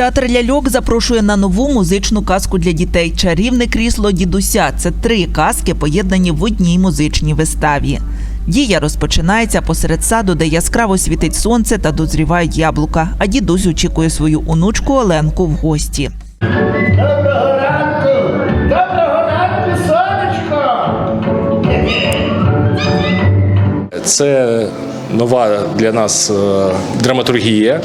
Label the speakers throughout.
Speaker 1: Театр ляльок запрошує на нову музичну казку для дітей. Чарівне крісло дідуся. Це три казки, поєднані в одній музичній виставі. Дія розпочинається посеред саду, де яскраво світить сонце та дозрівають яблука. А дідусь очікує свою онучку Оленку в гості.
Speaker 2: Доброго ранку! Доброго ранку, сонечко!
Speaker 3: Це нова для нас е, драматургія.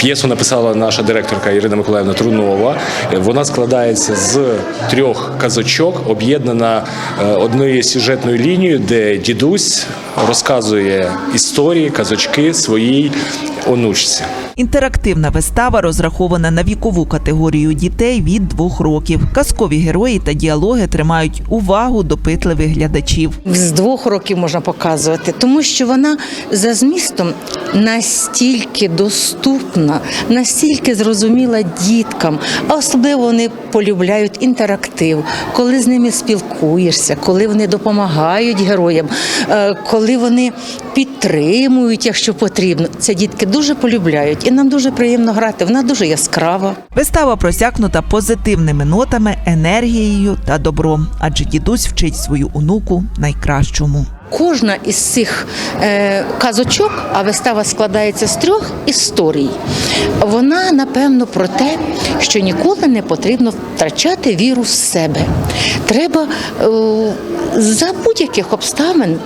Speaker 3: Е, П'єсу написала наша директорка Ірина Миколаївна Трунова. Е, Вона складається з трьох казочок, об'єднана е, однією сюжетною лінією, де дідусь розказує історії, казочки своїй онучці.
Speaker 1: Інтерактивна вистава розрахована на вікову категорію дітей від двох років. Казкові герої та діалоги тримають увагу допитливих глядачів.
Speaker 4: з двох років можна показувати, тому що вона за змістом настільки доступна, настільки зрозуміла діткам, а особливо вони полюбляють інтерактив, коли з ними спілкуєшся, коли вони допомагають героям, е, коли вони підтримують, якщо потрібно. Це дітки дуже полюбляють, і нам дуже приємно грати. Вона дуже яскрава.
Speaker 1: Вистава просякнута позитивними нотами, енергією та добром, адже дідусь вчить свою онуку найкращому.
Speaker 4: Кожна із цих е, казочок, а вистава складається з трьох історій. Вона напевно про те, що ніколи не потрібно втрачати віру в себе. Треба е, за будь-яких обставин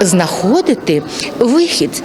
Speaker 4: знаходити вихід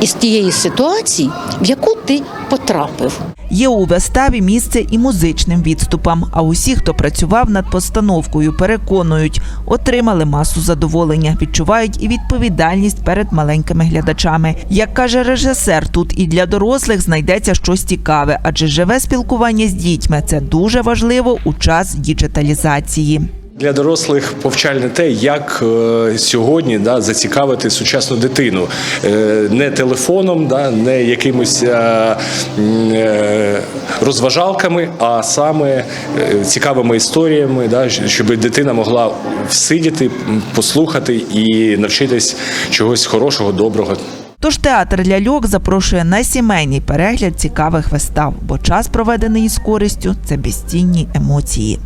Speaker 4: із тієї ситуації, в яку ти потрапив.
Speaker 1: Є у виставі місце і музичним відступам. А усі, хто працював над постановкою, переконують, отримали масу задоволення, відчувають і відповідальність перед маленькими глядачами. Як каже режисер, тут і для дорослих знайдеться щось цікаве, адже живе спілкування з дітьми це дуже важливо у час діджиталізації.
Speaker 3: Для дорослих повчальне те, як е, сьогодні да, зацікавити сучасну дитину Е, не телефоном, да, не якимось е, розважалками, а саме цікавими історіями, да, щоб дитина могла всидіти, послухати і навчитись чогось хорошого, доброго.
Speaker 1: Тож театр ляльок запрошує на сімейний перегляд цікавих вистав, бо час, проведений із користю, це безцінні емоції.